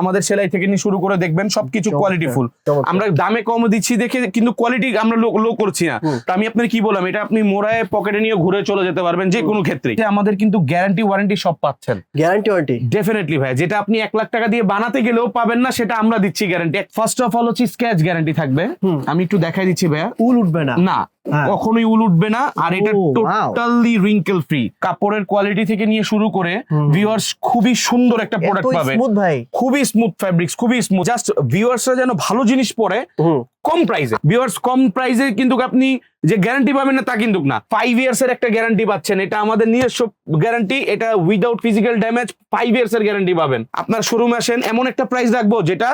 আমাদের সেলাই থেকে নিয়ে শুরু করে দেখবেন সবকিছু কোয়ালিটি ফুল আমরা দামে কম দিচ্ছি দেখে কিন্তু কোয়ালিটি আমরা লো করছি না। তো আমি আপনার কি বললাম এটা আপনি মোড়ায় পকেটে নিয়ে ঘুরে চলে যেতে পারবেন যে কোনো ক্ষেত্রে। আমাদের কিন্তু গ্যারান্টি ওয়ারেন্টি সব পাচ্ছেন। গ্যারান্টি ওয়ারেন্টি ডেফিনেটলি ভাই যেটা আপনি এক লাখ টাকা দিয়ে বানাতে গেলেও পাবেন না সেটা আমরা দিচ্ছি গ্যারান্টি ফার্স্ট অফ অল হচ্ছে স্ক্র্যাচ গ্যারান্টি থাকবে। আমি একটু দেখাই দিচ্ছি ভাইয়া। উল উঠবে না। না। কখনোই উল উঠবে না আর এটা টোটালি রিঙ্কেল ফ্রি কাপড়ের কোয়ালিটি থেকে নিয়ে শুরু করে। ভিউয়ার্স খুবই সুন্দর একটা প্রোডাক্ট পাবে। স্মুথ ভাই। খুবই স্মুথ ফ্যাব্রিক্স খুবই স্মুথ জাস্ট ভিউয়ার্সরা যেন ভালো জিনিস পরে কম প্রাইসে ভিউয়ার্স কম প্রাইসে কিন্তু আপনি যে গ্যারান্টি পাবেন না তা কিন্তু না। ফাইভ ইয়ার্স এর একটা গ্যারান্টি পাচ্ছেন। এটা আমাদের নিজস্ব গ্যারান্টি এটা without physical damage five years এর গ্যারান্টি পাবেন। আপনার শোরুমে আসেন এমন একটা প্রাইস রাখব যেটা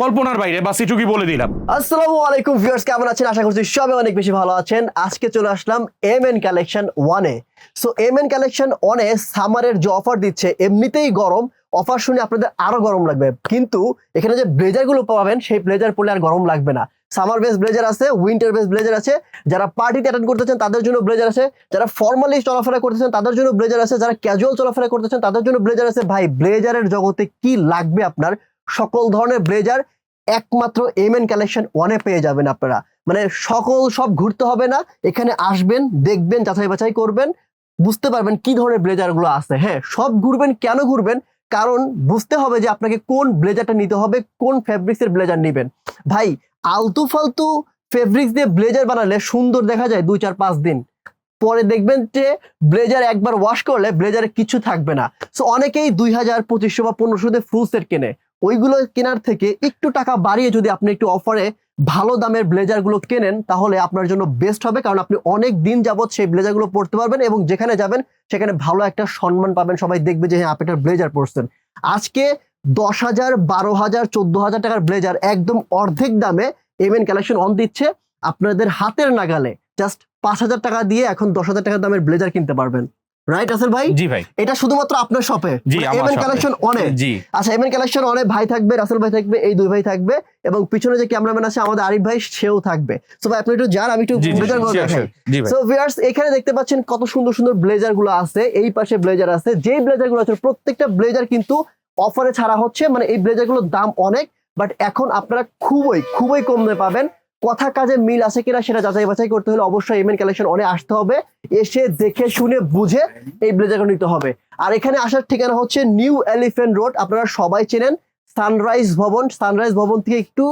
কল্পনার বাইরে, বাস এটুকুই বলে দিলাম। আসসালামু আলাইকুম ভিউয়ার্স, কেমন আছেন? আশা করছি সবাই অনেক বেশি ভালো আছেন। আজকে চলে আসলাম এম এন কালেকশন ওয়ানে সো এম এন কালেকশন ওয়ানে সামারের যে অফার দিচ্ছে, এমনিতেই গরম। অফার শুনে আপনাদের আরও গরম লাগবে। কিন্তু এখানে যে ব্লেজারগুলো পাবেন, সেই ব্লেজার পরলে আর গরম লাগবে না। সামার বেস ব্লেজার আছে উইন্টার বেস ব্লেজার আছে। যারা পার্টিতে অ্যাটেন্ড করতেছেন তাদের জন্য ব্লেজার আছে। যারা ফর্মালি চলাফেরা করতেছেন তাদের জন্য ব্লেজার আছে। যারা ক্যাজুয়াল চলাফেরা করতেছেন তাদের জন্য ব্লেজার আছে। ভাই ব্লেজারের জগতে কি লাগবে আপনার? সকল ধরনের ব্লেজার, একমাত্র এম এন কালেকশন ওয়ানে পেয়ে যাবেন আপনারা। মানে সকল সব ঘুরতে হবে না, এখানে আসবেন, দেখবেন, যাচাই বাছাই করবেন, বুঝতে পারবেন কি ধরনের ব্লেজারগুলো আছে। হ্যাঁ সব ঘুরবেন, কেন ঘুরবেন? কারণ বুঝতে হবে যে আপনাকে কোন ব্লেজারটা নিতে হবে, কোন ফেব্রিক্স এর ব্লেজার নেবেন। ভাই, আলতু ফালতু ফেব্রিক্স দিয়ে ব্লেজার বানালে সুন্দর দেখা যায় দুই চার পাঁচ দিন। পরে দেখবেন যে ব্লেজার একবার ওয়াশ করলে ব্লেজারে কিছু থাকবে না। সো অনেকেই দুই হাজার, পঁচিশশো বা পনেরোশো দিয়ে ফুল সেট কেনে। ওইগুলো কেনার থেকে একটু টাকা বাড়িয়ে যদি আপনি একটু অফারে ভালো দামের ব্লেজারগুলো কেনেন, তাহলে আপনার জন্য বেস্ট হবে। কারণ আপনি অনেক দিন যাবত সেই ব্লেজারগুলো পড়তে পারবেন এবং যেখানে যাবেন, সেখানে ভালো একটা সম্মান পাবেন। সবাই দেখবে যে হ্যাঁ আপনি একটা ব্লেজার পরছেন। আজকে দশ হাজার, বারো হাজার, চোদ্দ হাজার টাকার ব্লেজার একদম অর্ধেক দামে এমএন কালেকশন অন দিচ্ছে। আপনাদের হাতের নাগালে জাস্ট পাঁচ হাজার টাকা দিয়ে এখন দশ হাজার টাকার দামের ব্লেজার কিনতে পারবেন। রাইট আসেল ভাই? জি ভাই। এটা শুধুমাত্র আপনার শপে জি এমএন কালেকশন অনেক। জি। আচ্ছা এমএন কালেকশন অনেক ভাই থাকবে রাসেল ভাই থাকবে এই দুই ভাই থাকবে এবং পিছনে যে ক্যামেরাম্যান আছে আমাদের আরিফ ভাই সেও থাকবে। সো ভাই আপনি একটু যান আমি একটু ব্লেজারগুলো দেখাই। সো ভিউয়ার্স এখানে দেখতে পাচ্ছেন কত সুন্দর সুন্দর ব্লেজারগুলো আছে। এই পাশে ব্লেজার আছে। যে ব্লেজারগুলো আছে প্রত্যেকটা ব্লেজার কিন্তু অফারে ছাড়া হচ্ছে। মানে এই ব্লেজারগুলোর দাম অনেক বাট এখন আপনারা খুবই খুবই কম দামে পাবেন। কথা কাজে মিল আছে কিনা সেটা যাচাই বাছাই করতে হলে অবশ্যই এমএন কালেকশন অনেক আসতে হবে। এসে দেখে শুনে বুঝে এই ব্লেজারগুলো নিতে হবে। আর এখানে আসার ঠিকানা হচ্ছে নিউ এলিফ্যান্ট রোড আপনারা সবাই চেনেন সানরাইজ ভবন। সানরাইজ ভবন থেকে একটু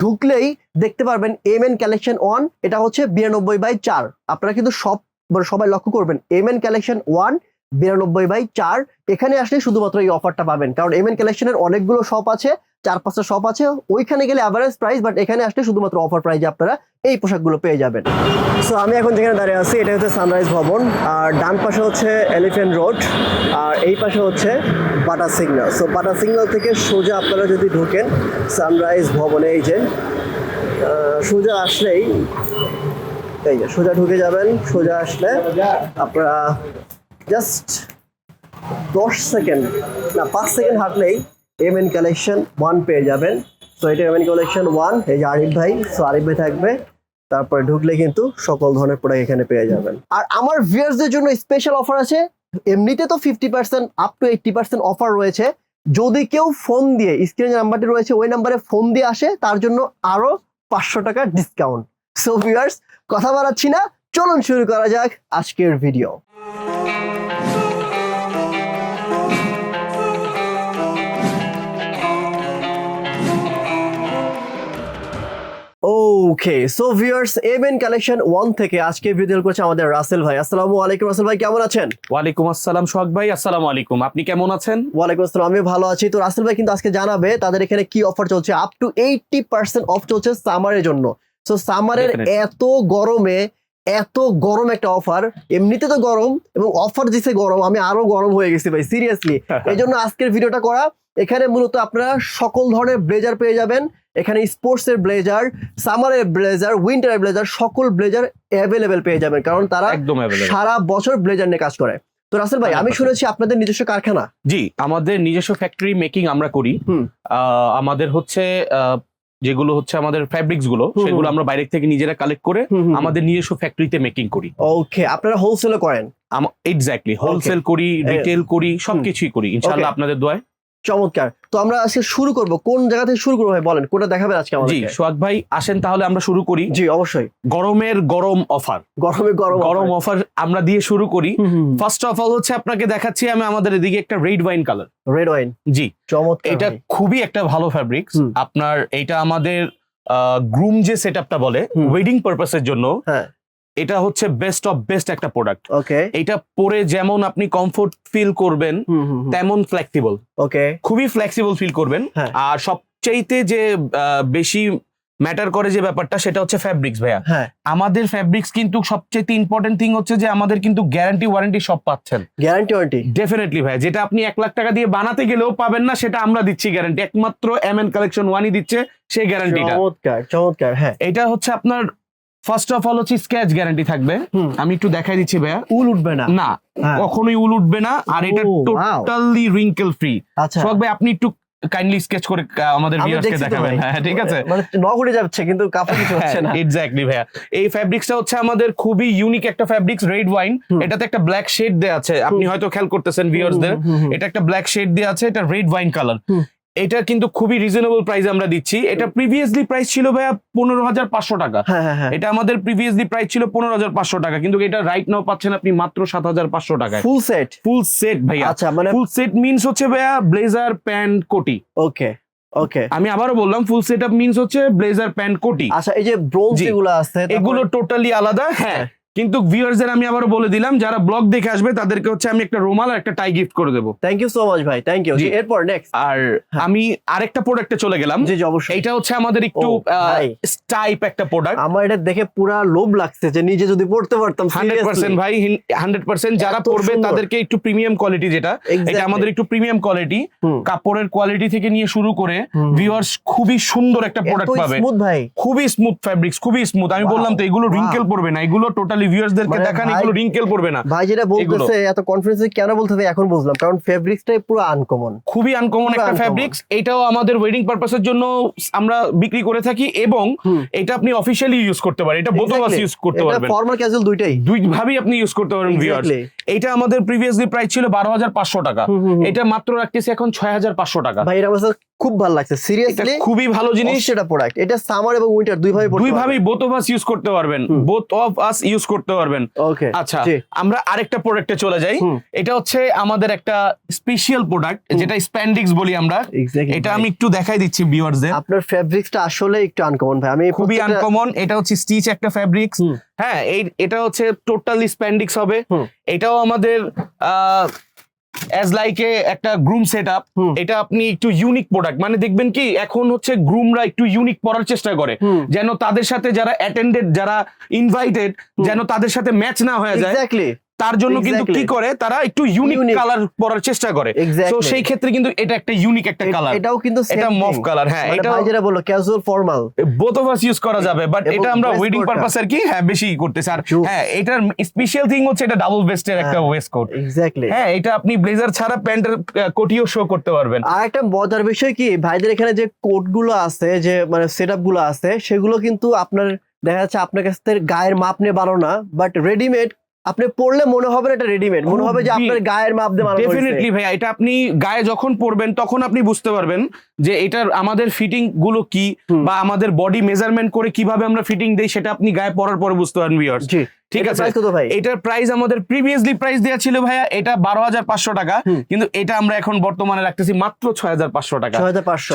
ঢুকলেই দেখতে পারবেন এম এন কালেকশন ওয়ান এটা হচ্ছে বিরানব্বই বাই চার। আপনারা কিন্তু সব মানে সবাই লক্ষ্য করবেন এম এন কালেকশন ওয়ান বিরানব্বই বাই চার। এখানে আসলে শুধুমাত্র এই অফারটা পাবেন। কারণ এম এন কালেকশনের অনেকগুলো শপ আছে। চার পাঁচটা শপ আছে, ওইখানে গেলে অ্যাভারেজ প্রাইস বাট এখানে আসলে শুধুমাত্র অফার প্রাইজে আপনারা এই পোশাকগুলো পেয়ে যাবেন। সো আমি এখন যেখানে দাঁড়িয়ে আছি, এটা হচ্ছে সানরাইজ ভবন আর ডান পাশে হচ্ছে এলিফ্যান্ট রোড আর এই পাশে হচ্ছে Bata signal so Bata signal থেকে সোজা আপনারা যদি ঢোকেন সানরাইজ ভবনে এই যে সোজা আসলেই, এই যে, সোজা ঢুকে যাবেন, সোজা আসলে আপনারা জাস্ট দশ সেকেন্ড, না, পাঁচ সেকেন্ড হাঁটলেই এম এন কালেকশন ওয়ান পেয়ে যাবেন। সো এটা এম এন কালেকশন ওয়ান এই যে আরিফ ভাই সো আরিফ ভাই থাকবে। তারপরে ঢুকলে কিন্তু সকল ধরনের প্রোডাক্ট এখানে পেয়ে যাবেন। আর আমার ভিউয়ার্সদের জন্য স্পেশাল অফার আছে। এমনিতে তো fifty percent up to eighty percent offer রয়েছে। যদি কেউ ফোন দিয়ে স্ক্রিনে নাম্বারটি রয়েছে, ওই নাম্বারে ফোন দিয়ে আসে, তার জন্য আরও পাঁচশো টাকার ডিসকাউন্ট সো ভিউয়ার্স কথা বাড়াচ্ছি না। চলুন শুরু করা যাক আজকের video okay so viewers MN collection one থেকে আজকে ভিডিও করছে আমাদের রাসেল ভাই। আসসালামু আলাইকুম রাসেল ভাই কেমন আছেন? ওয়ালাইকুম আসসালাম সোহাগ ভাই আসসালামু আলাইকুম। আপনি কেমন আছেন? ওয়ালাইকুম আসসালাম আমি ভালো আছি। তো রাসেল ভাই কিন্তু আজকে জানাবে তাদের এখানে কি অফার চলছে। Up to eighty percent off চলছে সামারের জন্য। সো সামারের. এত গরমে এত গরম একটা অফার এমনিতে তো গরম এবং অফার দিছে গরম আমি আরও গরম হয়ে গেছি ভাই সিরিয়াসলি এই জন্য আজকের ভিডিওটা করা। এখানে মূলত আপনারা সকল ধরনের ব্লেজার পেয়ে যাবেন। এখানে স্পোর্টস এর ব্লেজার সামারের ব্লেজার উইন্টারের ব্লেজার সকল ব্লেজার অ্যাভেলেবেল পেয়ে যাবেন। কারণ তারা একদম সারা বছর ব্লেজার নিয়ে কাজ করে। তো রাসেল ভাই আমি শুনেছি আপনাদের নিজস্ব কারখানা। জি আমাদের নিজস্ব ফ্যাক্টরি মেকিং আমরা করি। আমাদের হচ্ছে যেগুলো হচ্ছে আমাদের ফ্যাব্রিক্সগুলো সেগুলো আমরা বাইরে থেকে নিজেরা কালেক্ট করে আমাদের আমাদের নিজস্ব ফ্যাক্টরিতে মেকিং করি। ওকে আপনারা হোলসেলও করেন? এক্স্যাক্টলি হোলসেল করি রিটেল করি সবকিছুই করি ইনশাল্লাহ আপনাদের দোয়ায়। চমৎকার। তো আমরা আজকে শুরু করব। কোন জায়গা থেকে শুরু করব ভাই? বলেন কোনটা দেখাবেন আজকে আমাদের জি সোহাগ ভাই আসেন তাহলে আমরা শুরু করি। জি অবশ্যই। গরমের গরম অফার। গরমে গরম গরম অফার আমরা দিয়ে শুরু করি। ফার্স্ট অফ অল হচ্ছে আপনাকে দেখাচ্ছি আমি আমাদের এদিকে একটা red wine colour red wine জি। চমৎকার এটা খুবই একটা ভালো ফ্যাব্রিক্স হুম। আপনার এটা আমাদের গ্রুম যে সেটআপটা বলে। ওয়েডিং পারপাসের জন্য হ্যাঁ। এটা হচ্ছে বেস্ট অফ বেস্ট একটা প্রোডাক্ট ওকে এটা পরে যেমন আপনি কমফোর্ট ফিল করবেন। তেমন ফ্লেক্সিবল ওকে খুবই ফ্লেক্সিবল ফিল করবেন। হ্যাঁ। আর সবচাইতে যে বেশি ম্যাটার করে যে ব্যাপারটা সেটা হচ্ছে ফ্যাব্রিক্স ভাইয়া। হ্যাঁ। আমাদের ফ্যাব্রিক্স কিন্তু সবচেয়ে ইম্পর্টেন্ট থিং হচ্ছে যে আমাদের কিন্তু গ্যারান্টি ওয়ারেন্টি সব পাচ্ছেন। গ্যারান্টি ওয়ারেন্টি ডেফিনেটলি ভাই যেটা আপনি এক লাখ টাকা দিয়ে বানাতে গেলেও পাবেন না সেটা আমরা দিচ্ছি গ্যারান্টি একমাত্র এম এন কালেকশন ওয়ানই দিচ্ছে সেই গ্যারান্টিটা চমৎকার চমৎকার হ্যাঁ। এটা হচ্ছে আপনার ফার্স্ট অফ অল হচ্ছে স্ক্যাচ গ্যারান্টি থাকবে। আমি একটু দেখাই দিচ্ছি ভাইয়া। উল উঠবে না। না হ্যাঁ। কখনোই উল উঠবে না আর এটা. টোটালি রিঙ্কেল ফ্রি আচ্ছা। সোহাগ ভাই আপনি একটু কাইন্ডলি স্কেচ করে আমাদের ভিউয়ার্সকে দেখাবেন। হ্যাঁ ঠিক আছে। মানে নখ উঠে যাচ্ছে কিন্তু কাপড় কিছু হচ্ছে না। এক্স্যাক্টলি ভাইয়া। এই ফ্যাব্রিক্সটা হচ্ছে আমাদের খুবই ইউনিক একটা ফ্যাব্রিক্স রেড ওয়াইন এটাতে একটা ব্ল্যাক শেড দেয়া আছে। আপনি হয়তো খেয়াল করতেছেন ভিউয়ার্সদের। এটা একটা ব্ল্যাক শেড দেওয়া আছে এটা রেড ওয়াইন কালার। এটা কিন্তু খুবই রিজনেবল প্রাইস আমরা দিচ্ছি। এটা প্রিভিয়াসলি প্রাইস ছিল ভাইয়া পনেরো হাজার পাঁচশো টাকা। হ্যাঁ হ্যাঁ হ্যাঁ। এটা আমাদের প্রিভিয়াসলি প্রাইস ছিল পনেরো হাজার পাঁচশো টাকা কিন্তু এটা রাইট নাও পাচ্ছেন আপনি মাত্র সাত হাজার পাঁচশো টাকায়। ফুল সেট ফুল সেট ভাইয়া। আচ্ছা মানে ফুল সেট মিনস হচ্ছে ভাইয়া ব্লেজার প্যান্ট কোটি ওকে ওকে আমি আবারও বললাম ফুল সেট আপ মিনস হচ্ছে ব্লেজার প্যান্ট কোটি আচ্ছা এই যে ব্রোঞ্জ। যেগুলো আছে এগুলো টোটালি আলাদা হ্যাঁ। কিন্তু ভিউয়ার্সদের আমি আবারও বলে দিলাম যারা ব্লগ দেখে আসবে তাদেরকে হচ্ছে আমি একটা রুমাল আর একটা টাই গিফট করে দেবো। থ্যাংক ইউ সো মাচ ভাই। থ্যাংক ইউ এরপর নেক্সট আর হ্যাঁ। আমি আরেকটা প্রোডাক্টে চলে গেলাম। জি অবশ্যই। এইটা হচ্ছে আমাদের একটু টাইপ একটা প্রোডাক্ট আমার এটা দেখে পুরা লোভ লাগছে যে নিজে যদি পড়তে পারতাম হান্ড্রেড পার্সেন্ট ভাই হান্ড্রেড পার্সেন্ট যারা এত পড়বে তাদেরকে একটু প্রিমিয়াম কোয়ালিটি যেটা এটা আমাদের একটু প্রিমিয়াম কোয়ালিটি কাপড়ের কোয়ালিটি থেকে নিয়ে শুরু করে ভিউয়ার্স খুবই সুন্দর একটা প্রোডাক্ট পাবে। স্মুথ ভাই। খুবই স্মুথ ফ্যাব্রিক্স খুবই স্মুথ আমি বললাম তো এগুলো. রিঙ্কেল পড়বে না এগুলো টোটালি ভিউয়ার্সদেরকে মানে দেখান এগুলো রিঙ্কেল পড়বে না। ভাই যেটা বলতেছে এত কনফিডেন্স কেন বলতেছে এখন বুঝলাম কারণ ফেব্রিক্সটাই পুরো আনকমন খুবই আনকমন একটা ফেব্রিক্স এটাও আমাদের ওয়েডিং পারপাসের জন্য আমরা বিক্রি করে থাকি এবং এটা আপনি অফিসিয়ালি ইউজ করতে পারেন এটা বোথ Exactly. ইউজ করতে পারবেন। ফর্মাল ক্যাজুয়াল দুইটাই। দুই ভাবেই আপনি ইউজ করতে পারবেন ভিউয়ার্স. এটা আমাদের প্রিভিয়াসলি প্রাইস ছিল বারো হাজার পাঁচশো টাকা। এটা মাত্র রাখতেছি এখন ছয় হাজার পাঁচশো টাকা। ভাই এটা আমার খুব ভালো লাগছে। এটা সিরিয়াসলি খুবই ভালো জিনিস। সেটা প্রোডাক্ট এটা সামার এবং উইন্টার দুই ভাবে দুই ভাবেই বোথ অফ আস ইউজ করতে পারবেন। বোথ অফ আস ইউজ করতে পারবেন। ওকে আচ্ছা আমরা আরেকটা প্রোডাক্টে চলে যাই। এটা হচ্ছে আমাদের একটা স্পেশাল প্রোডাক্ট যেটা স্প্যান্ডিক্স বলি আমরা। এটা আমি একটু দেখাই দিচ্ছি ভিউয়ার্সদের আপনার ফেব্রিক্সটা আসলে একটু আনকমন ভাই। আমি খুবই আনকমন এটা হচ্ছে স্টিচ একটা ফ্যাব্রিক্স হুম। হ্যাঁ এই এটা হচ্ছে টোটালি স্প্যান্ডিক্স হবে। এটাও আমাদের অ্যাজ লাইক এ একটা গ্রুম সেট আপ এটা আপনি একটু ইউনিক প্রোডাক্ট মানে দেখবেন কি এখন হচ্ছে গ্রুমরা একটু ইউনিক পড়ার চেষ্টা করে। যেন তাদের সাথে যারা অ্যাটেন্ডেড যারা ইনভাইটেড যেন তাদের সাথে ম্যাচ না হয়ে যায়। তার জন্য কিন্তু কি করে? তারা একটু ইউনিক কালার পরার চেষ্টা করে। তো সেই ক্ষেত্রে কিন্তু এটা একটা ইউনিক একটা কালার এটাও কিন্তু এটা মফ কালার হ্যাঁ মানে এটা যেটা বলল casual formal both of us use করা যাবে বাট এটা আমরা ওয়েডিং পারপাস আর কি? হ্যাঁ বেশি করতেছি। আর হ্যাঁ এটার স্পেশাল থিং হচ্ছে এটা ডাবল ভেস্টের একটা। ওয়েস্ট কোট এক্স্যাক্টলি হ্যাঁ এটা আপনি ব্লেজার ছাড়া প্যান্টের কোটিও শো করতে পারবেন। আর একটা মজার বিষয় কি ভাইদের এখানে যে কোটগুলো আছে যে মানে সেটগুলো আছে সেগুলো কিন্তু আপনার দেখা যাচ্ছে আপনার কাছ থেকে গায়ের মাপ নিয়ে বানানো না বাট রেডিমেড আপনি পরলে মনে হবে এটা রেডিমেড মনে হবে যে আপনার গায়ের মাপ দিয়ে বানানো ডেফিনেটলি ভাইয়া এটা আপনি গায়ে যখন পরবেন তখন আপনি বুঝতে পারবেন যে এটার আমাদের ফিটিংগুলো কি বা আমাদের বডি মেজারমেন্ট করে কীভাবে আমরা ফিটিং দেই সেটা আপনি গায়ে পরার পরে বুঝতে পারবেন ভিউয়ার্স জি। ঠিক আছে? ভাই? এটার প্রাইস আমাদের প্রিভিয়াসলি প্রাইস দেওয়া ছিল ভাইয়া এটা বারো হাজার পাঁচশো টাকা কিন্তু এটা আমরা এখন বর্তমানে রাখতেছি মাত্র ছয় হাজার পাঁচশো টাকা।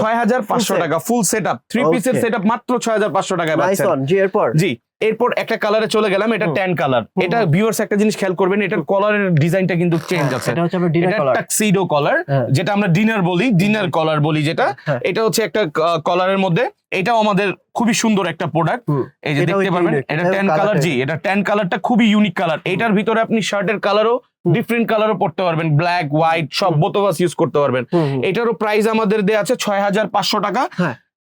ছয় হাজার পাঁচশো? টাকা ফুল সেট আপ থ্রি পিসের. সেট আপ মাত্র ছয় হাজার পাঁচশো পাচ্ছেন। জি এরপর? জি। এরপর একটা কালারে চলে গেলাম এটা। ট্যান কালার এটা। ভিউয়ার্স একটা জিনিস খেয়াল করবেন এটার কলারের ডিজাইনটা কিন্তু চেঞ্জ হ্যাঁ, আছে এটা হচ্ছে আপনার ডিনার এটা টাক্সিডো কলার হ্যাঁ। যেটা আমরা ডিনার বলি ডিনার কলার বলি যেটা হ্যাঁ। এটা হচ্ছে একটা কলারের মধ্যে এটাও আমাদের খুবই সুন্দর একটা প্রোডাক্ট এই যে দেখতে পারবেন এটা ট্যান কালার জি এটা ট্যান কালারটা খুবই ইউনিক কালার এটার ভিতরে আপনি শার্টের কালারও। ডিফারেন্ট কালারও পড়তে পারবেন ব্ল্যাক হোয়াইট সব। বোতবাস ইউজ করতে পারবেন। এটারও প্রাইস আমাদের দেওয়া আছে ছয় হাজার পাঁচশো টাকা।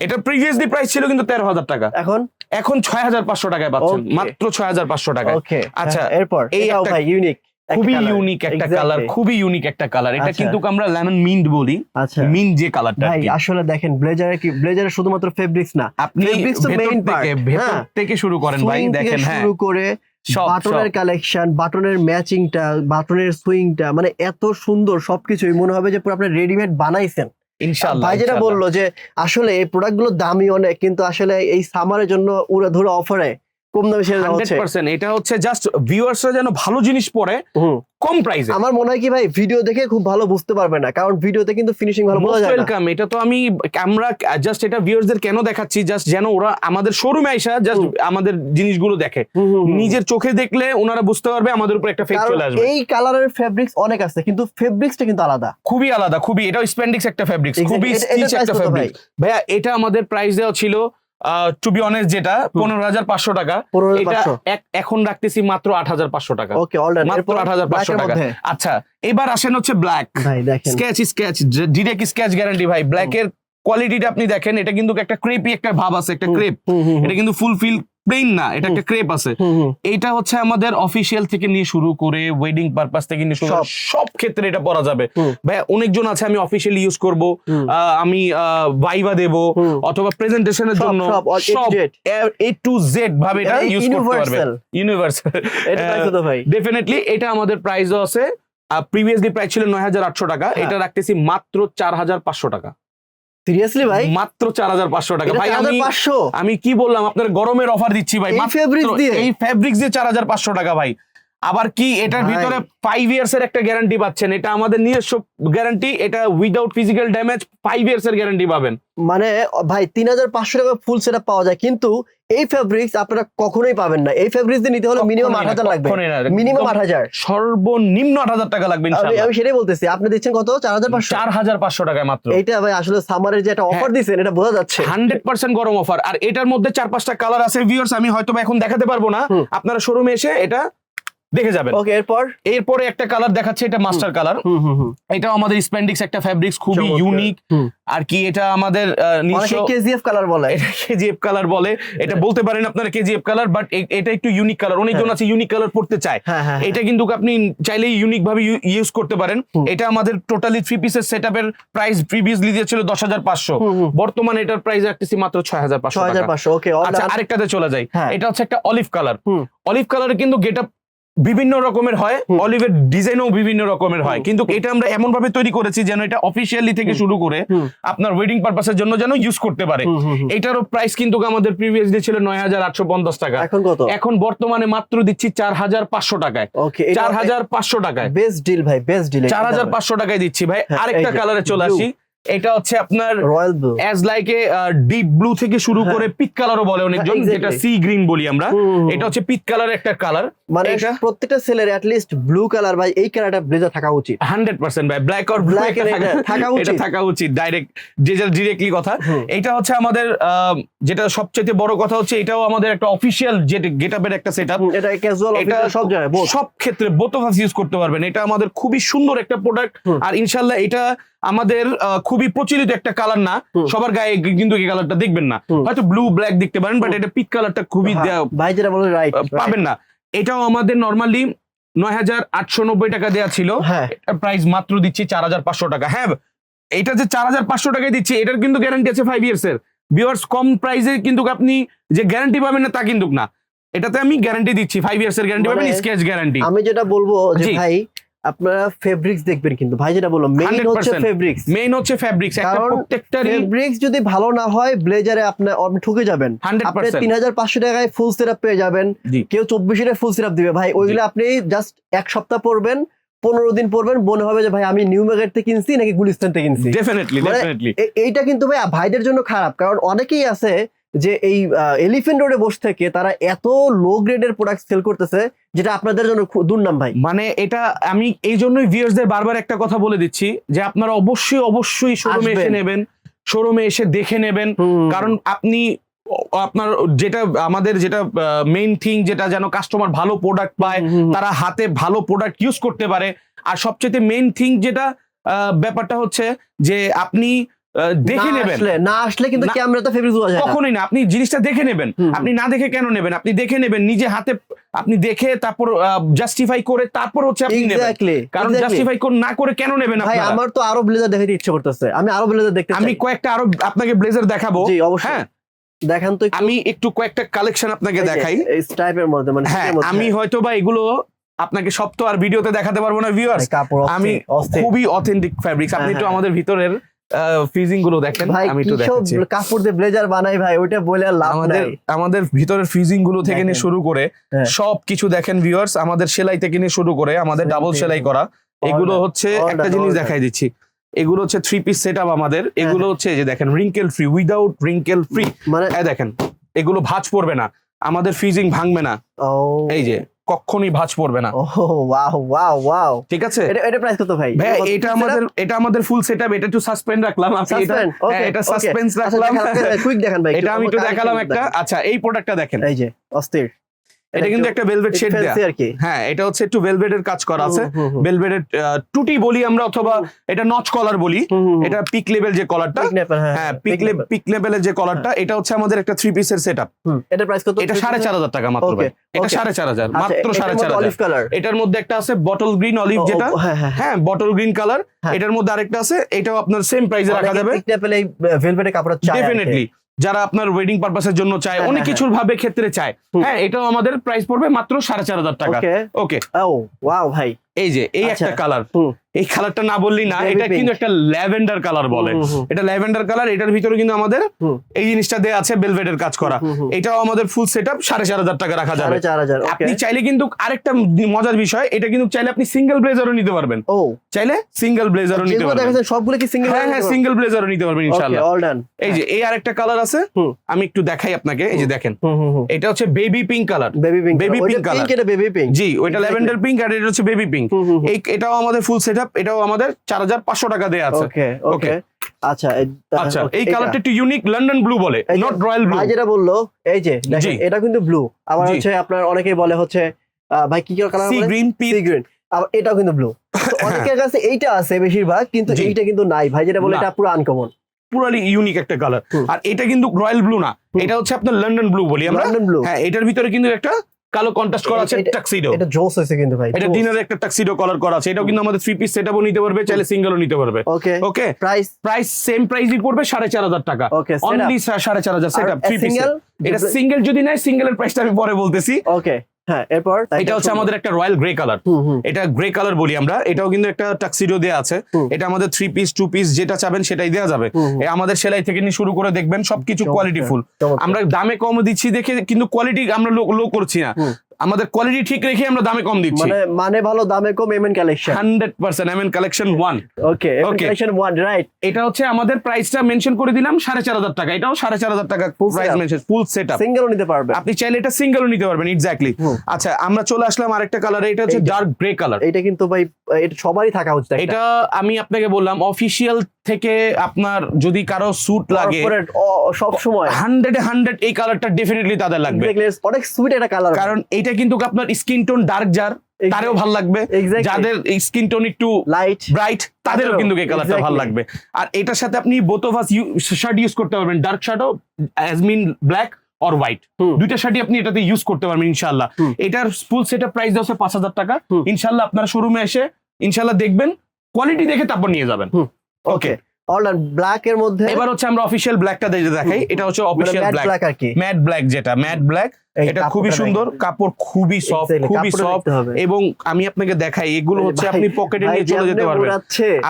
এটা প্রিভিয়াসলি প্রাইস ছিল কিন্তু তেরো হাজার টাকা। এখন? এখন ছয় হাজার পাঁচশো টাকায় পাচ্ছেন মাত্র ছয় হাজার পাঁচশো টাকায়। ওকে আচ্ছা, এরপর? এই ভাই ইউনিক খুবই ইউনিক একটা কালার খুবই ইউনিক একটা কালার এটা আচ্ছা। কিন্তু আমরা লেমন মিন্ট বলি। আচ্ছা। মিন্ট যে কালারটা ভাই আসলে দেখেন ব্লেজারে কি ব্লেজারে শুধুমাত্র ফেব্রিক্স না। আপনি fabrics তো part, থেকে ভেতর হ্যাঁ। থেকে শুরু করেন ভাই দেখেন হ্যাঁ। শুরু করে বাটনের কালেকশন বাটনের ম্যাচিংটা বাটনের সুইংটা মানে এত সুন্দর সবকিছুই। মনে হবে যে পুরো আপনি রেডিমেড বানাইছেন। ইনশাআল্লাহ ভাই যেটা বলল যে আসলে এই প্রোডাক্টগুলোর দামি অনেক কিন্তু আসলে এই সামারের জন্য উড়ে ধরে অফারে কম দামে সেরে দেওয়া হচ্ছে। 100% এটা হচ্ছে জাস্ট ভিউয়ার্সরা যেন ভালো জিনিস পরে কম প্রাইসে আমার মনে হয় কি ভাই ভিডিও দেখে খুব ভালো বুঝতে পারবে না কারণ ভিডিওতে কিন্তু ফিনিশিং ভালো বোঝা যায় না। ওয়েলকাম এটা তো আমি আমরা জাস্ট এটা ভিউয়ার্সদের কেন দেখাচ্ছি? জাস্ট যেন ওরা আমাদের শোরুমে আইসা জাস্ট আমাদের জিনিসগুলো দেখে। নিজের চোখে দেখলে ওনারা বুঝতে পারবে আমাদের উপর একটা ফেক চলে আসবে। এই কালারের ফেব্রিক্স অনেক আছে কিন্তু ফেব্রিক্সটা কিন্তু আলাদা। খুবই আলাদা খুবই। এটা স্প্যান্ডিক্স একটা ফেব্রিক্স খুবই স্টিচ একটা ভাই? ভাইয়া এটা আমাদের প্রাইস দেওয়া ছিল টু বি অনেস্ট যেটা পনেরো হাজার পাঁচশো টাকা। এটা এখন রাখতেছি মাত্র আট হাজার পাঁচশো টাকা। ওকে মাত্র আট হাজার পাঁচশো টাকা। আচ্ছা এবার আসেন হচ্ছে black scratch scratch direct scratch guarantee ভাই। ব্ল্যাক এর কোয়ালিটিটা আপনি দেখেন এটা কিন্তু একটা ক্রেপি একটা ভাব আছে একটা ক্রেপ এটা কিন্তু ফুল ফিল প্লেন না এটা একটা ক্রেপ আছে হুম। হচ্ছে আমাদের অফিসিয়াল থেকে নিয়ে শুরু করে ওয়েডিং পারপাস থেকে নিয়ে শুরু সব। ক্ষেত্রে এটা পরা যাবে ভাই অনেকজন আছে আমি অফিসিয়ালি ইউজ করব। আমি ভাইবা দেব। অথবা প্রেজেন্টেশনের জন্য সব। এ টু জেড ভাবে এটা এটা ইউজ করতে পারবে ইউনিভার্সাল এটা ভাই ডেফিনেটলি এটা আমাদের প্রাইসও আছে প্রিভিয়াসলি প্রাইস ছিল নয় হাজার আটশো টাকা হ্যাঁ। এটা রাখতেছি মাত্র চার হাজার পাঁচশো টাকা সিরিয়াসলি ভাই? মাত্র চার হাজার পাঁচশো টাকা। ভাই আমি পাঁচশো। আমি কি বললাম? আপনার গরমের অফার দিচ্ছি ভাই। এই মাত্র দিয়ে? এই ফেব্রিক্স দিয়ে চার হাজার পাঁচশো টাকা ভাই। আবার কি এটার ভিতরে ফাইভ ইয়ার্স এর একটা গ্যারান্টি পাচ্ছেন? এটা আমাদের নিজস্ব গ্যারান্টি এটা without physical damage five years এর গ্যারান্টি পাবেন। মানে ভাই তিন হাজার পাঁচশো টাকা ফুল সেটা পাওয়া যায় কিন্তু এই ফেব্রিক্স আপনারা কখনোই পাবেন না। এই ফেব্রিক্স দিয়ে নিতে হলে মিনিমাম আট হাজার লাগবে। মিনিমাম আট হাজার। সর্বনিম্ন আট হাজার টাকা লাগবে আমি সেটাই বলতেছি আপনি দিচ্ছেন কত? চার হাজার পাঁচশো? চার হাজার পাঁচশো টাকায় মাত্র। এটা ভাই আসলে সামারের যে একটা অফার হ্যাঁ। দিচ্ছেন এটা বোঝা যাচ্ছে। হান্ড্রেড পার্সেন্ট গরম অফার আর এটার মধ্যে চার পাঁচটা কালার আছে ভিউয়ার্স আমি হয়তো এখন দেখাতে পারব না। আপনারা শোরুমে এসে এটা দেখে যাবেন। ওকে এরপর? এরপরে একটা কালার দেখাচ্ছে এটা মাস্টার কালার হুম হুম হুম। এটাও আমাদের স্প্যান্ডিক্স একটা ফ্যাব্রিক্স খুবই ইউনিক আর কি এটা আমাদের নিজস্ব কেজিএফ কালার বলে। এটা কেজিএফ কালার বলে। এটা বলতে পারেন আপনারা কেজিএফ কালার বাট এটা একটু ইউনিক কালার অনেকজন হ্যাঁ। আছে ইউনিক কালার পড়তে চায়। হ্যাঁ হ্যাঁ এটা কিন্তু আপনি চাইলেই ইউনিক ভাবে ইউজ করতে পারেন। এটা আমাদের টোটালি থ্রি পিসের সেট আপের প্রাইস প্রিভিয়াসলি দিয়েছিল দশ হাজার পাঁচশো। বর্তমানে এটার প্রাইস রাখতেছি মাত্র ছয় হাজার পাঁচশো হাজার পাঁচশো ওকে আচ্ছা আরেকটাতে চলে যাই। এটা হচ্ছে একটা অলিভ কালার। অলিভ কালারে কিন্তু গেট বিভিন্ন রকমের হয়। অলিভের ডিজাইনও বিভিন্ন রকমের হয়। কিন্তু এটা আমরা এমন ভাবে তৈরি করেছি যেন এটা অফিসিয়ালি থেকে শুরু করে আপনার ওয়েডিং পারপাসের জন্য যেন ইউজ করতে পারে। এটারও প্রাইস কিন্তু আমাদের প্রিভিয়াসলি ছিল নয় হাজার আটশো পঞ্চাশ টাকা। এখন কত? এখন বর্তমানে মাত্র দিচ্ছি চার হাজার পাঁচশো টাকায়। চার হাজার পাঁচশো টাকায়। বেস্ট ডিল ভাই বেস্ট ডিল চার হাজার পাঁচশো টাকায় দিচ্ছি ভাই। হ্যাঁ, আরেকটা কালারে চলে আসি। এটা হচ্ছে আপনার royal blue as like a deep blue থেকে শুরু হ্যাঁ। করে পিট কালারও বলে অনেকজন যেটা সি গ্রিন বলি আমরা। এটা হচ্ছে পিট কালার একটা কালার মানে এটা- প্রত্যেকটা সেলের অ্যাট লিস্ট ব্লু কালার ভাই এই কালারটা ব্লেজার থাকা উচিত। হান্ড্রেড পার্সেন্ট ভাই ব্ল্যাক Black ব্ল্যাক এটা থাকা এটা উচিত। থাকা উচিত ডাইরেক্ট যে যা ডিরেক্টলি কথা। এটা হচ্ছে আমাদের যেটা সবচেয়ে বড় কথা হচ্ছে এটাও আমাদের একটা অফিসিয়াল যে গেট আপের একটা সেটআপ এটা ক্যাজুয়াল এটা সব জায়গায় সব ক্ষেত্রে বোথ অফ ইউজ করতে পারবেন। এটা আমাদের খুবই সুন্দর একটা প্রোডাক্ট আর ইনশাল্লাহ এটা আমাদের খুবই প্রচলিত একটা কালার না। সবার গায়ে কিন্তু এই কালারটা দেখবেন না। হয়তো ব্লু ব্ল্যাক দেখতে পারেন বাট এটা পিক কালারটা খুবই হ্যাঁ, ভাই যেটা বলে রাইট পাবেন না। এটাও আমাদের নর্মালি নয় হাজার আটশো নব্বই টাকা দেওয়া ছিল। হ্যাঁ। প্রাইস মাত্র দিচ্ছি চার হাজার পাঁচশো টাকা। হ্যাঁ এটা যে চার হাজার পাঁচশো টাকায় দিচ্ছি এটার কিন্তু গ্যারান্টি আছে ফাইভ ইয়ার্স এর। ভিউয়ার্স কম প্রাইসে কিন্তু আপনি যে গ্যারান্টি পাবেন না তা কিন্তু না। এটাতে আমি গ্যারান্টি দিচ্ছি। ফাইভ ইয়ার্স এর গ্যারান্টি পাবেন মানে স্কেচ গ্যারান্টি আমি যেটা বলব যে ভাই আপনারা ফেব্রিক্স দেখবেন কিন্তু। ভাই যেটা বলল মেইন হচ্ছে ফেব্রিক্স মেইন হচ্ছে ফ্যাব্রিক্স একটা কারণ ফেব্রিক্স যদি ভালো না হয় ব্লেজারে আপনার আপনি ঠকে যাবেন। আপনি পার্সেন্ট তিন হাজার পাঁচশো টাকায় ফুল সিরাপ পেয়ে যাবেন। কেউ চব্বিশ ফুল সিরাপ দিবে। ভাই ওইগুলো আপনি জাস্ট এক সপ্তাহ পরবেন পনেরো দিন পরবেন মনে হবে যে ভাই আমি নিউ মার্কেট থেকে কিনছি নাকি গুলিস্তান থেকে কিনছি? ডেফিনেটলি মানে ডেফিনেটলি এইটা কিন্তু ভাই ভাইদের জন্য খারাপ। কারণ অনেকেই আছে যে এই এলিফেন্ট রোডে বসে থেকে তারা এত লো গ্রেডের প্রোডাক্ট সেল করতেছে যেটা আপনাদের জন্য দুর্নাম ভাই মানে এটা আমি এই জন্যই ভিউয়ার্সদের বারবার একটা কথা বলে দিচ্ছি যে আপনারা অবশ্যই অবশ্যই শোরুমে এসে। নেবেন শোরুমে এসে দেখে নেবেন কারণ আপনি আপনার যেটা আমাদের যেটা মেইন থিং যেটা যেন কাস্টমার ভালো প্রোডাক্ট পায়। তারা হাতে ভালো প্রোডাক্ট ইউজ করতে পারে আর সবচেয়ে মেইন থিং যেটা ব্যাপারটা হচ্ছে যে আপনি দেখে নেবেন। না আসলে কিন্তু ক্যামেরাতে ফেব্রিক্স বোঝা যায় কখনোই না। আপনি জিনিসটা দেখে নেবেন। আপনি না দেখে কেন নেবেন? আপনি দেখে নেবেন নিজে হাতে আপনি দেখে তারপর জাস্টিফাই করে তারপর হচ্ছে আপনি নেবেন। কারণ জাস্টিফাই না করে কেন নেবেন ভাই আমার তো আরও ব্লেজার দেখাতে ইচ্ছে করতেছে। আমি আরও ব্লেজার দেখতে আমি কয়েকটা আরও আপনাকে ব্লেজার দেখাবো। জি অবশ্যই। হ্যাঁ? দেখান তো আমি একটু কয়েকটা কালেকশন আপনাকে দেখাই। এই টাইপের মধ্যে মানে হ্যাঁ আমি হয়তো বা এগুলো আপনাকে সব তো আর ভিডিওতে দেখাতে পারব না ভিউয়ার্স আমি। খুবই অথেন্টিক ফ্যাব্রিক্স আপনি হ্যাঁ, একটু হ্যাঁ। আমাদের ভিতরের ফিজিংগুলো দেখেন আমি একটু দেখাচ্ছি। কাপড় দিয়ে ব্লেজার বানাই ভাই ওইটা বলে আর লাভ আমাদের আমাদের ভিতরের ফিজিংগুলো থেকে নিয়ে শুরু করে হ্যাঁ। সব কিছু দেখেন ভিউয়ার্স আমাদের সেলাই থেকে নিয়ে শুরু করে আমাদের ডাবল সেলাই করা। এগুলো হচ্ছে একটা জিনিস দেখাই দিচ্ছি। এগুলো হচ্ছে থ্রি পিস সেট আমাদের। হ্যাঁ, এগুলো হচ্ছে যে দেখেন wrinkle free without wrinkle free মানে দেখেন এগুলো ভাঁজ পড়বে না। আমাদের ফিজিং ভাঙবে না। এই যে কখনই ভাঁজ পড়বে না। ওয়াও ওয়াও ওয়াও ঠিক আছে? এটা এটা প্রাইস কত ভাই? ভাই এটা আমাদের এটা আমাদের ফুল সেটআপ এটা একটু সাসপেন্ড রাখলাম আপনি এটা সাসপেন্ড ওকে হ্যাঁ, এটা সাসপেন্স রাখলাম। কুইক দেখান ভাই এটা আমি একটু দেখালাম একটা। আচ্ছা এই প্রোডাক্টটা দেখেন। এই যে অস্থির। এটা কিন্তু একটা ভেলভেট শেড দেয়া। হ্যাঁ এটা হচ্ছে একটু ভেলভেটের কাজ করা আছে। ভেলভেটের টুটি বলি আমরা অথবা এটা নচ কলার বলি। এটা পিক লেভেল যে কলারটা হ্যাঁ, হ্যাঁ হ্যাঁ, পিক পিক লেভেলের যে কলারটা এটা হচ্ছে আমাদের একটা থ্রি পিসের সেট হুম, এটার প্রাইস কত? এটা সাড়ে চার হাজার টাকা মাত্র ভাই। এটা okay. সাড়ে চার হাজার আচ্ছা, মাত্র সাড়ে চার অলিভ হাজার কালার এটার মধ্যে একটা আছে বটল গ্রিন অলিভ যেটা। হ্যাঁ হ্যাঁ হ্যাঁ। বটল গ্রিন কালার হ্যাঁ। এটার মধ্যে আরেকটা আছে এটাও আপনার সেম প্রাইসে রাখা যাবে। পেলে এই ভেলভেটের কাপড় চাই ডেফিনেটলি যারা আপনার ওয়েডিং পারপাসের জন্য চায় হ্যাঁ, অনেক হ্যাঁ, কিছুর ভাবে ক্ষেত্রে চায়। হ্যাঁ এটাও আমাদের প্রাইস পড়বে মাত্র সাড়ে চার হাজার টাকা। ওকে ওকে ও ওয়াও ভাই। এই যে এই আচ্ছা। একটা কালার এই কালারটা না বললি না এটা কিন্তু একটা ল্যাভেন্ডার কালার বলে। এটা ল্যাভেন্ডার কালার এটার ভিতরে কিন্তু আমাদের এই জিনিসটা দেয়া আছে বেলভেটের কাজ করা। এটাও আমাদের ফুল সেট আপ সাড়ে চার হাজার টাকা রাখা যাবে। আপনি চাইলে কিন্তু আরেকটা মজার বিষয় এটা কিন্তু চাইলে আপনি সিঙ্গেল ব্লেজারও নিতে পারবেন। ও। চাইলে সিঙ্গেল ব্লেজারও নিতে যেগুলো পারবেন। দেখাচ্ছেন সবগুলো কি সিঙ্গেল হ্যাঁ হ্যাঁ সিঙ্গেল ব্লেজারও নিতে পারবেন ইনশাআল্লাহ। অল ডান এই যে এই আরেকটা কালার আছে আমি একটু দেখাই আপনাকে এই যে দেখেন। এটা হচ্ছে baby pink colour baby pink baby pink. এটা বেবি পিঙ্ক জি ওইটা Exactly. ল্যাভেন্ডার পিঙ্ক আর এটা হচ্ছে বেবি পিঙ্ক এই এটাও আমাদের ফুল সেট এটাও আমাদের চার হাজার পাঁচশো টাকা দেওয়া আছে। ওকে ওকে আচ্ছা এই- আচ্ছা এই কালারটা একটু ইউনিক লন্ডন ব্লু বলে নট রয়্যাল ব্লু যেটা বলল এই যে দেখেন এটা কিন্তু ব্লু আবার হচ্ছে আপনার অনেকেই বলে হচ্ছে ভাই কি colour sea green sea green আবার এটাও কিন্তু ব্লু অনেকের কাছে এইটা আছে বেশিরভাগ কিন্তু এইটা কিন্তু নাই। ভাই যেটা বলে। এটা পুরো আনকমন পুরালি ইউনিক একটা কালার আর এটা কিন্তু রয়্যাল ব্লু না। এটা হচ্ছে আপনার লন্ডন ব্লু বলি আমরা? লন্ডন ব্লু হ্যাঁ এটার ভিতরে কিন্তু একটা কালো কন্ট্রাস্ট করা আছে টাক্সিডো এটা জোস হয়েছে কিন্তু ভাই এটা ডিনারে একটা টাক্সিডো কলার করা আছে। এটাও কিন্তু আমাদের থ্রি পিস সেটআপও নিতে পারবে চাইলে সিঙ্গেলও নিতে পারবে। Okay okay price price same প্রাইসই পড়বে সাড়ে চার হাজার টাকা। ওকে অনলি সাড়ে চার হাজার সেটআপ থ্রি পিস এটা সিঙ্গেল যদি নেয় সিঙ্গেলের প্রাইসটা আমি পরে বলতেছি। ওকে হ্যাঁ এরপর এটা হচ্ছে আমাদের একটা রয়্যাল গ্রে কালার। এটা গ্রে কালার বলি আমরা। এটাও কিন্তু একটা টাক্সিডো দেওয়া আছে। এটা আমাদের থ্রি পিস টু পিস যেটা চাবেন সেটাই দেওয়া যাবে। আমাদের সেলাই থেকে নিয়ে শুরু করে দেখবেন সবকিছু কোয়ালিটি ফুল আমরা দামে কম দিচ্ছি দেখে কিন্তু কোয়ালিটি আমরা লো করছি না। আমাদের কোয়ালিটি ঠিক রেখে আমরা দামে কম দিচ্ছি। মানে মানে ভালো দামে কম MN collection hundred percent M collection one okay MN collection one right এটা হচ্ছে আমাদের প্রাইসটা মেনশন করে দিলাম সাড়ে চার হাজার টাকা। এটাও সাড়ে চার হাজার টাকা Full price mention full set up সিঙ্গেলও নিতে পারবে। আপনি চাইলে এটা সিঙ্গেলও নিতে পারবেন এক্স্যাক্টলি আচ্ছা আমরা চলে আসলাম আরেকটা কালার এটা হচ্ছে ডার্ক গ্রে কালার এটা কিন্তু ভাই এটা সবারই থাকা উচিত এটা আমি আপনাকে বললাম অফিসিয়াল থেকে আপনার যদি কারও স্যুট লাগে সব সময়। হান্ড্রেড হান্ড্রেড এই কালারটা ডেফিনেটলি তাদের লাগবে। অনেক সুইট একটা কালার কারণ এটা কিন্তু আপনার স্কিন টোন ডার্ক যার তারেও ভালো লাগবে। যাদের স্কিন টোন একটু লাইট ব্রাইট তাদেরও কিন্তু এই কালারটা ভালো লাগবে। আর এটার সাথে আপনি both of us shirt use করতে পারবেন। Dark শার্টও as mean black or white দুইটা শার্টই আপনি এটাতে ইউজ করতে পারবেন ইনশাল্লাহ। এটার ফুল সেটের প্রাইস হচ্ছে পাঁচ হাজার টাকা। ইনশাল্লাহ আপনার শোরুমে এসে ইনশাল্লাহ দেখবেন কোয়ালিটি দেখে তারপর নিয়ে যাবেন। ওকে অল ব্ল্যাক এর মধ্যে এবার হচ্ছে আমরা অফিসিয়াল ব্ল্যাকটা দেখাই এটা হচ্ছে অফিসিয়াল ব্ল্যাক ম্যাট ব্ল্যাক যেটা ম্যাট ব্ল্যাক এটা খুবই সুন্দর কাপড় খুবই সফট খুবই সফট এবং আমি আপনাকে দেখাই এগুলো হচ্ছে আপনি পকেটে নিয়ে চলে যেতে পারবেন।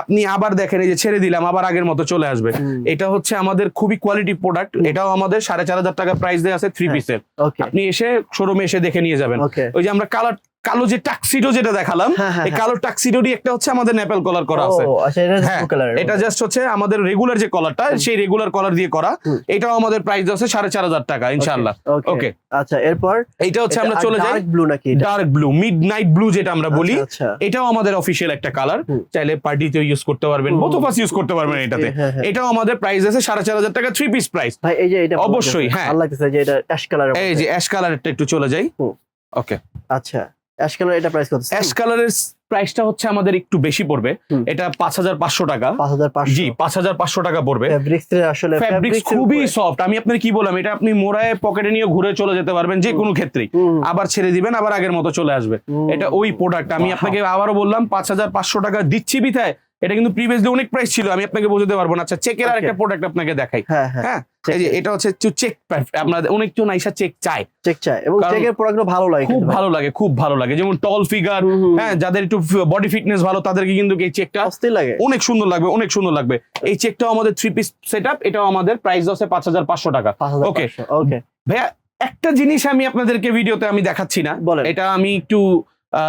আপনি আবার দেখেন এই যে ছেড়ে দিলাম আবার আগের মতো চলে আসবে। এটা হচ্ছে আমাদের খুবই কোয়ালিটি প্রোডাক্ট এটাও আমাদের সাড়ে চার হাজার টাকা প্রাইস দেওয়া আছে থ্রি হ্যাঁ। পিসের আপনি এসে শোরুমে এসে দেখে নিয়ে যাবেন। ওই যে আমরা কালার কালো যে টাক্সিডো যেটা দেখালাম হ্যাঁ, হ্যাঁ, এই কালো টাক্সিডোরই একটা হচ্ছে আমাদের নেপাল কলার করা আছে। আচ্ছা এটা হ্যাঁ, এটা জাস্ট হচ্ছে আমাদের রেগুলার যে কলারটা সেই রেগুলার কলার দিয়ে করা। এটাও আমাদের প্রাইস আছে সাড়ে চার হাজার টাকা ইনশাল্লাহ ওকে আচ্ছা এরপর? এইটা হচ্ছে আমরা চলে যাই। ডার্ক ব্লু নাকি এটা? Dark blue midnight blue যেটা আমরা বলি। আচ্ছা, আচ্ছা। এটাও আমাদের অফিসিয়াল একটা কালার চাইলে পার্টিতে ইউজ করতে পারবেন। বোথ অফ ইউজ করতে পারবেন এটাতে। হ্যাঁ, হ্যাঁ। এটাও আমাদের প্রাইস আছে সাড়ে চার হাজার টাকা থ্রি পিস প্রাইস ভাই এই যে এটা অবশ্যই, হ্যাঁ। লাগতেছে যে এটা অ্যাশ কালার এই যে অ্যাশ কালারটা একটু চলে যাই। ওকে আচ্ছা। অ্যাশ কালার এটা প্রাইস কত? অ্যাশ কালারের প্রাইসটা হচ্ছে আমাদের একটু বেশি পড়বে। এটা পাঁচ হাজার পাঁচশো টাকা। পাঁচ হাজার পাঁচশো। জি পাঁচ হাজার পাঁচশো টাকা পড়বে। আসলে ফ্যাব্রিক্স খুবই সফট আমি আপনার কি বললাম এটা আপনি মোড়ায় পকেটে নিয়ে ঘুরে চলে যেতে পারবেন যে কোনো ক্ষেত্রেই। আবার ছেড়ে দিবেন আবার আগের মতো চলে আসবে। এটা ওই প্রোডাক্ট আমি আপনাকে আবারও বললাম পাঁচ হাজার পাঁচশো টাকা দিচ্ছি বিথায় এটা কিন্তু প্রিভিয়াসলি অনেক প্রাইস ছিল আমি আপনাকে বোঝাতে পারব না। আচ্ছা চেকের আর একটা প্রোডাক্ট আপনাকে দেখাই। হ্যাঁ হ্যাঁ। হ্যাঁ? এই যে এটা হচ্ছে চেক আপনাদের অনেকজন আইসা চেক চায়। চেক চাই এবং চেকের প্রোডাক্টগুলো ভালো লাগে খুব ভালো লাগে খুব ভালো লাগে। যেমন টল ফিগার হ্যাঁ যাদের একটু বডি ফিটনেস ভালো তাদেরকে কিন্তু এই চেকটা অস্থির লাগে। অনেক সুন্দর লাগবে অনেক সুন্দর লাগবে। এই চেকটাও আমাদের থ্রি পিস সেট আপ এটাও আমাদের প্রাইস আছে পাঁচ হাজার পাঁচশো টাকা। ওকে ওকে ভাইয়া একটা জিনিস আমি আপনাদেরকে ভিডিওতে আমি দেখাচ্ছি না। বলেন। এটা আমি একটু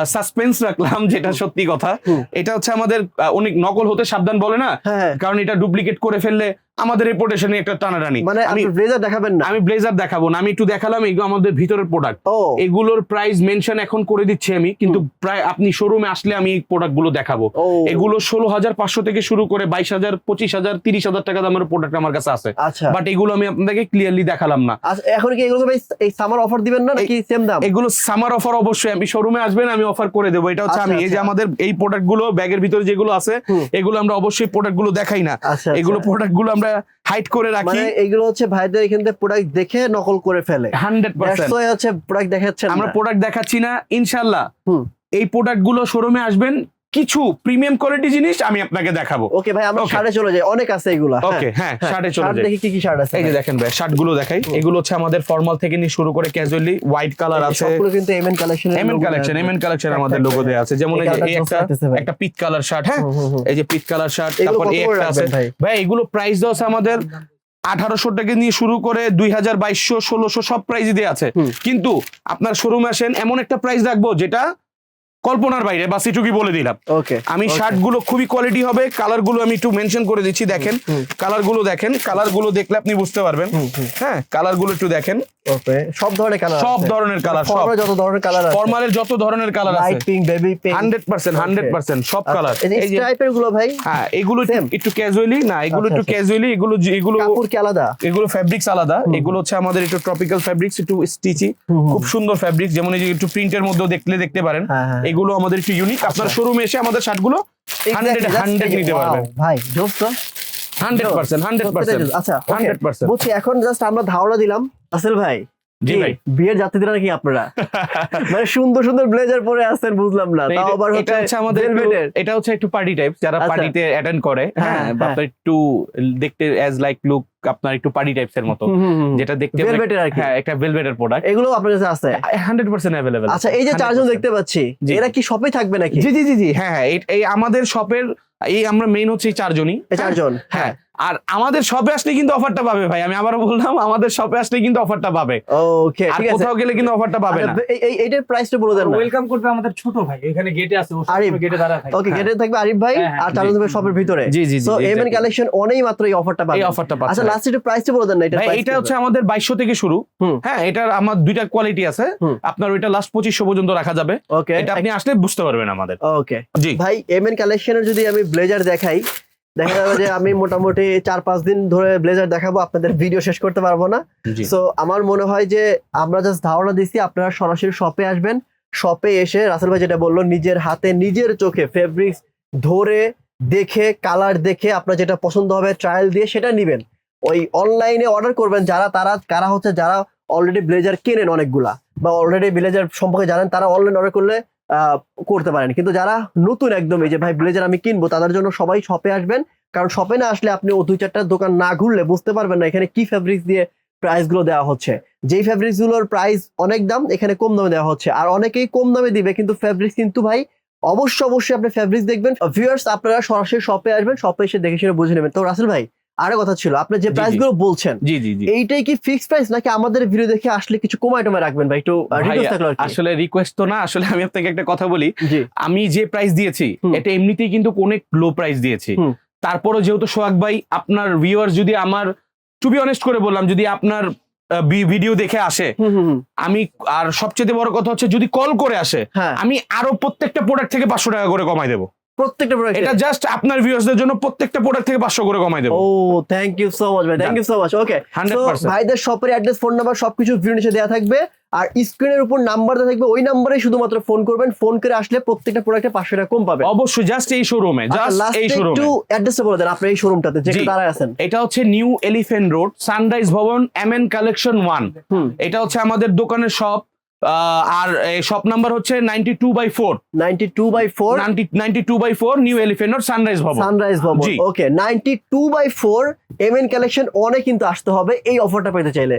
সাসপেন্স রাখলাম যেটা সত্যি কথা। এটা হচ্ছে আমাদের অনেক নকল হতে সাবধান বলে না? হ্যাঁ। কারণ এটা ডুপ্লিকেট করে ফেললে আমাদের রেপুটেশনে একটা টানাটানি। মানে আমি ব্লেজার দেখাবেন না? আমি ব্লেজার দেখাবো না আমি একটু দেখালাম এগুলো আমাদের ভিতরের প্রোডাক্ট এগুলোর প্রাইস মেনশন এখন করে দিচ্ছি আমি কিন্তু প্রায় আপনি শোরুমে আসলে আমি এই প্রোডাক্টগুলো দেখাবো এগুলো ষোলো হাজার পাঁচশো থেকে শুরু করে বাইশ হাজার পঁচিশ হাজার তিরিশ হাজার টাকা দামের প্রোডাক্ট আমার কাছে আছে। আচ্ছা। বাট এগুলো আমি আপনাদেরকে ক্লিয়ারলি দেখালাম না। আচ্ছা, এখন কি এগুলো এই সামার অফার দিবেন না নাকি সেম দাম? এগুলো সামার অফার অবশ্যই আমি শোরুমে আসবেন আমি অফার করে দেবো। এটা হচ্ছে আচ্ছা, আমি এই যে আচ্ছা। আমাদের এই প্রোডাক্টগুলো ব্যাগের ভিতরে যেগুলো আছে এগুলো আমরা অবশ্যই প্রোডাক্টগুলো দেখাই না। আচ্ছা এগুলো আচ্ছা। প্রোডাক্টগুলো আমরা হাইড করে রাখি। মানে এগুলো হচ্ছে ভাইদের এখান থেকে প্রোডাক্ট দেখে নকল করে ফেলে। Hundred percent. হচ্ছে প্রোডাক্ট দেখাচ্ছে আমরা প্রোডাক্ট দেখাচ্ছি না ইনশাল্লাহ। এই প্রোডাক্টগুলো শোরুমে আসবেন কিছু প্রিমিয়াম কোয়ালিটি জিনিস আমি আপনাকে দেখাবো। ওকে ভাই আমরা. শার্টে চলে যাই। অনেক আছে এগুলো। ওকে হ্যাঁ শার্টে চলে যাই। দেখি কি কি শার্ট আছে এই যে দেখেন ভাই শার্টগুলো দেখাই। এগুলো হচ্ছে আমাদের ফর্মাল থেকে নিয়ে শুরু করে ক্যাজুয়ালি হোয়াইট কালার আছে। সবগুলো কিন্তু MN collection MN collection MN collection আমাদের লোগো দেওয়া আছে। যেমন এই যে এই একটা একটা পিচ কালার শার্ট হ্যাঁ? এই যে পিচ কালার শার্ট তারপর এই একটা আছে। ভাই? এগুলো প্রাইস আছে আমাদের আঠারোশো টাকা নিয়ে শুরু করে দুই হাজার বাইশশো ষোলোশো সব প্রাইস দেওয়া আছে। কিন্তু আপনার শোরুমে আসেন এমন একটা প্রাইস রাখব যেটা কল্পনার বাইরে বাস এটুকুই বলে দিলাম। ওকে আমি শার্টগুলো খুবই কোয়ালিটি হবে কালারগুলো আমি একটু মেনশন করে দিচ্ছি দেখেন। কালারগুলো দেখেন কালারগুলো দেখলে আপনি বুঝতে পারবেন। হ্যাঁ কালারগুলো একটু দেখেন। ওকে সব ধরনের কালার সব ধরনের কালার সব। যত ধরনের কালার আছে। ফর্মালের যত ধরনের কালার আছে। Light pink baby pink hundred percent hundred percent সব কালার এই যে এই গুলো ভাই? হ্যাঁ এগুলো একটু-? ক্যাজুয়ালি না এগুলো আচ্ছা, একটু আচ্ছা। ক্যাজুয়ালি এগুলো যে- এগুলো কাপড় কি আলাদা? এগুলো ফ্যাব্রিক্স আলাদা। এগুলো হচ্ছে আমাদের একটু ট্রপিক্যাল ফ্যাব্রিক্স একটু স্টিচি খুব সুন্দর ফ্যাব্রিক যেমন এই যে একটু প্রিন্টের মধ্যেও দেখলে দেখতে পারেন। হ্যাঁ হ্যাঁ। এগুলো আমাদের একটু ইউনিক আপনার আচ্ছা। শোরুমে এসে আমাদের শার্টগুলো হান্ড্রেড হান্ড্রেড নিতে পারবেন। ভাই জোস তো। হান্ড্রেড পার্সেন্ট হান্ড্রেড পার্সেন্ট আচ্ছা হান্ড্রেড পার্সেন্ট বলছি এখন জাস্ট আমরা ধাওড়া দিলাম। আসল ভাই জি ভাই। বিয়ের যাত্রীরা নাকি আপনারা? মানে সুন্দর সুন্দর ব্লেজার পরে আসছেন বুঝলাম না। তাও আবার এটা হচ্ছে আমাদের এটা হচ্ছে একটু পার্টি টাইপ যারা আচ্ছা। পার্টিতে অ্যাটেন্ড করে হ্যাঁ, হ্যাঁ বা হ্যাঁ। আপনার একটু দেখতে অ্যাজ লাইক লুক আপনার একটু পার্টি টাইপস এর মতো। যেটা দেখতে কি। হ্যাঁ একটা ভেলভেটের প্রোডাক্ট এগুলো আপনার কাছে আছে? হান্ড্রেড পার্সেন্ট অ্যাভেলেবেল আচ্ছা এই যে চারজন দেখতে পাচ্ছি। এরা কি শপে থাকবে নাকি? জি জি জি হ্যাঁ হ্যাঁ এই- আমাদের শপের এই আমরা মেইন হচ্ছে এই চারজনই। চারজন। হ্যাঁ। আর আমাদের শপে আসলে কিন্তু অফারটা পাবে ভাই। আমি আবারও বললাম আমাদের শপে আসলে কিন্তু অফারটা পাবে। ওকে আর ঠিক আছে। কোথাও গেলে কিন্তু অফারটা পাবে না। আচ্ছা, এই- এই- এইটার প্রাইসটা বলে দেন না। ওয়েলকাম করবে আমাদের ছোট ভাই এখানে গেটে আছে ও আরিফ। গেটে দাঁড়া থাকে ওকে। গেটে থাকবে আরিফ ভাই হ্যাঁ, হ্যাঁ, আর জি। থাকবে শপের ভিতরে। জি জি জি সো এমএন কালেকশন অনেই মাত্র এই অফারটা পাবে। এই অফারটা পাবে আচ্ছা লাস্ট একটু প্রাইসটা বলে দেন না এটা এটা হচ্ছে আমাদের বাইশশো থেকে শুরু। হ্যাঁ এটার আমার দুইটা কোয়ালিটি আছে। আপনার ওইটা লাস্ট পঁচিশশো পর্যন্ত রাখা যাবে। ওকে এটা আপনি আসলে বুঝতে পারবেন আমাদের। ওকে জি। ভাই এমএন কালেকশনের যদি আমি ব্লেজার দেখাই দেখা যাবে যে আমি মোটামুটি চার পাঁচ দিন ধরে ব্লেজার দেখাবো আপনাদের ভিডিও শেষ করতে পারব না। সো আমার মনে হয় যে আমরা জাস্ট ধারণা দিচ্ছি আপনারা সরাসরি শপে আসবেন শপে এসে রাসেল ভাই যেটা বলল নিজের হাতে নিজের চোখে ফেব্রিক্স ধরে দেখে কালার দেখে আপনার যেটা পছন্দ হবে ট্রায়াল দিয়ে সেটা নিবেন। ওই অনলাইনে অর্ডার করবেন যারা তারা কারা হচ্ছে যারা অলরেডি ব্লেজার কেনেন অনেকগুলা বা অলরেডি ব্লেজার সম্পর্কে জানেন তারা অনলাইন অর্ডার করলে করতে পারেন। কিন্তু যারা নতুন একদম এই যে ভাই ব্লেজার আমি কিনবো, তাদের জন্য সবাই শপে আসবেন। কারণ শপে না আসলে আপনি দুই চারটা দোকান না ঘুরলে বুঝতে পারবেন না এখানে কি ফেব্রিক্স দিয়ে প্রাইসগুলো দেওয়া হচ্ছে। যেই গুলোর প্রাইস অনেক দাম, এখানে কম দামে দেওয়া হচ্ছে। আর অনেকেই কম দামে দিবে, কিন্তু ফেব্রিক্স কিন্তু ভাই অবশ্যই অবশ্যই আপনি ফেব্রিক্স দেখবেন। ভিউয়ার্স আপনারা সরাসরি শপে আসবেন শপে এসে দেখে সেটা বুঝে নেবেন। তো রাসেল ভাই আরও কথা ছিল আপনি যে প্রাইসগুলো বলছেন জি জি জি। এইটাই কি ফিক্স প্রাইস নাকি আমাদের ভিডিও দেখে আসলে কিছু কমায় টমায় রাখবেন ভাই? একটু রিকোয়েস্ট থাকল। আসলে রিকোয়েস্ট তো না আসলে আমি আপনাকে একটা কথা বলি। আমি যে প্রাইস দিয়েছি এটা এমনিতেই কিন্তু অনেক লো প্রাইস দিয়েছি। তারপরও যেহেতু সোহাগ ভাই আপনার ভিউয়ার যদি আমার টু বি অনেস্ট করে বললাম যদি আপনার ভিডিও দেখে আসে। আমি আর সবচেয়ে বড় কথা হচ্ছে যদি কল করে আসে হ্যাঁ। আমি আরও প্রত্যেকটা প্রোডাক্ট থেকে পাঁচশো টাকা করে কমাই দেবো। প্রত্যেকটা প্রোডাক্ট এটা জাস্ট আপনার ভিউয়ার্সদের জন্য প্রত্যেকটা প্রোডাক্ট থেকে পাঁচশো করে কমাই দেবো। ও থ্যাংক ইউ সো মাচ ভাই thank you so much okay তো ভাইদের শপের অ্যাড্রেস ফোন নাম্বার সবকিছু ভিডিও নিচে দেওয়া থাকবে। আর স্ক্রিনের উপর নাম্বার দেওয়া থাকবে। ওই নাম্বারে শুধুমাত্র ফোন করবেন। ফোন করে আসলে প্রত্যেকটা প্রোডাক্টে পাঁচশো টাকা কম পাবেন। অবশ্যই জাস্ট এই শোরুমে জাস্ট লাস্টে এই শোরুমে একটু অ্যাড্রেসটা বলে দেন আপনার এই শোরুমটাতে জি। দাঁড়ায় আছেন। এটা হচ্ছে New Elephant Road Sunrise Bhaban M N collection one hmm. এটা হচ্ছে আমাদের দোকানের শপ আর শপ নাম্বার হচ্ছে ninety two by four ninety two by four ninety two by four New Elephant Sunrise Bhaban Sunrise Bhaban okay ninety two by four M N collection অনেক কিন্তু আসতে হবে এই অফারটা পেতে চাইলে।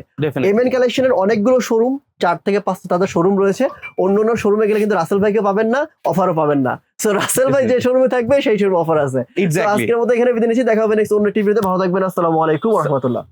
এম এন কালেকশনের অনেকগুলো শোরুম চার থেকে পাঁচটা তাদের শোরুম রয়েছে। অন্য অন্য শোরুমে গেলে কিন্তু রাসেল ভাইকে পাবেন না অফারও পাবেন না। সো রাসেল ভাই যে শোরুমে থাকবে সেই শোরুম অফার আছে। আজকের মতো এখানে বিদায় নিচ্ছি দেখা হবে নেক্সট অন্য টিভিতে ভালো থাকবেন আসসালামু আলাইকুম রহমতুল্লাহ।